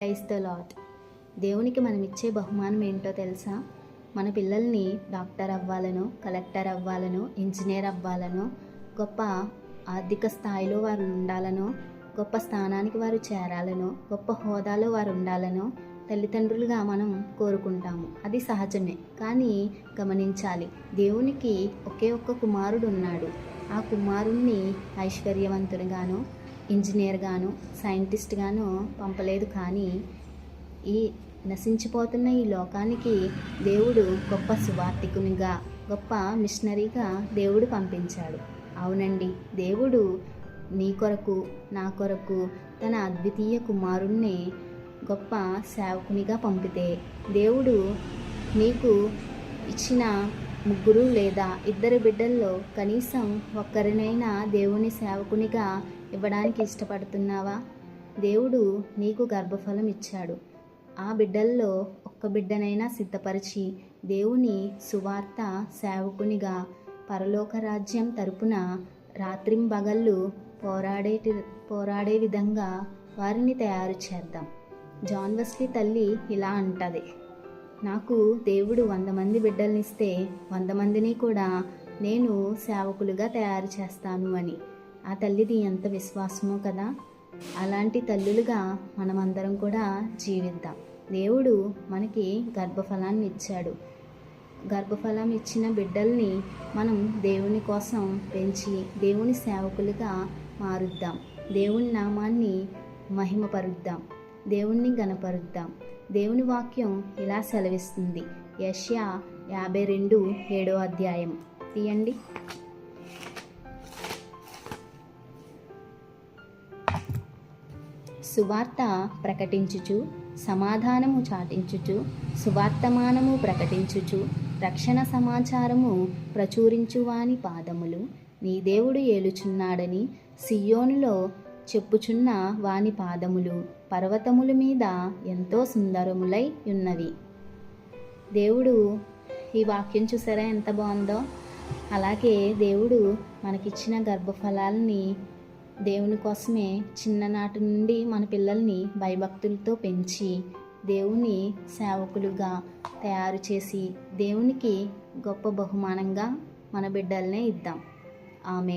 Price the lot దేవునికి మనం ఇచ్చే బహుమానం ఏంటో తెలుసా? మన పిల్లల్ని డాక్టర్ అవ్వాలనో కలెక్టర్ అవ్వాలనో ఇంజనీర్ అవ్వాలనో గొప్ప ఆర్థిక స్థాయిలో వారు ఉండాలనో గొప్ప స్థానానికి వారు చేరాలనో గొప్ప హోదాలో వారు ఉండాలనో తల్లిదండ్రులుగా మనం కోరుకుంటాము. అది సహజమే. కానీ గమనించాలి దేవునికి ఒకే ఒక్క కుమారుడు ఉన్నాడు. ఆ కుమారుణ్ణి ఐశ్వర్యవంతునిగాను ఇంజనీర్గాను సైంటిస్ట్గాను పంపలేదు కానీ ఈ నశించిపోతున్న ఈ లోకానికి దేవుడు గొప్ప సువార్థికునిగా గొప్ప మిషనరీగా దేవుడు పంపించాడు. అవునండి దేవుడు నీ కొరకు నా కొరకు తన అద్వితీయ కుమారుణ్ణి గొప్ప సేవకునిగా పంపితే దేవుడు నీకు ఇచ్చిన ముగ్గురు లేదా ఇద్దరు బిడ్డల్లో కనీసం ఒక్కరినైనా దేవుని సేవకునిగా ఇవ్వడానికి ఇష్టపడుతున్నావా? దేవుడు నీకు గర్భఫలం ఇచ్చాడు. ఆ బిడ్డల్లో ఒక్క బిడ్డనైనా సిద్ధపరిచి దేవుని సువార్త సేవకునిగా పరలోక రాజ్యం తరపున రాత్రింబగళ్ళు పోరాడేటి పోరాడే విధంగా వారిని తయారు చేద్దాం. జాన్ వెస్లీ తల్లి ఇలా అంటది. నాకు దేవుడు వంద మంది బిడ్డలనిస్తే వంద మందిని కూడా నేను సేవకులుగా తయారు చేస్తాను అని. ఆ తల్లిది ఎంత విశ్వాసమో కదా. అలాంటి తల్లులుగా మనమందరం కూడా జీవిద్దాం. దేవుడు మనకి గర్భఫలాన్ని ఇచ్చాడు. గర్భఫలం ఇచ్చిన బిడ్డల్ని మనం దేవుని కోసం పెంచి దేవుని సేవకులుగా మారుద్దాం. దేవుని నామాన్ని మహిమపరుద్దాం. దేవుణ్ణి గణపరుద్దాం దేవుని వాక్యం ఇలా సెలవిస్తుంది. యష్యా యాభై రెండు ఏడో అధ్యాయం. తీయండి. సువార్త ప్రకటించుచు సమాధానము చాటించుచు సువార్తమానము ప్రకటించుచు రక్షణ సమాచారము ప్రచురించువాని పాదములు నీ దేవుడు ఏలుచున్నాడని సియోనులో చెప్పుచున్న వాని పాదములు పర్వతముల మీద ఎంతో సుందరములై ఉన్నవి. దేవుడు ఈ వాక్యం చూసారా? ఎంత బాగుందో. అలాగే దేవుడు మనకిచ్చిన గర్భఫలాల్ని దేవుని కోసమే చిన్ననాటి నుండి మన పిల్లల్ని భయభక్తులతో పెంచి దేవుని సేవకులుగా తయారు చేసి దేవునికి గొప్ప బహుమానంగా మన బిడ్డలనే ఇద్దాం. ఆమె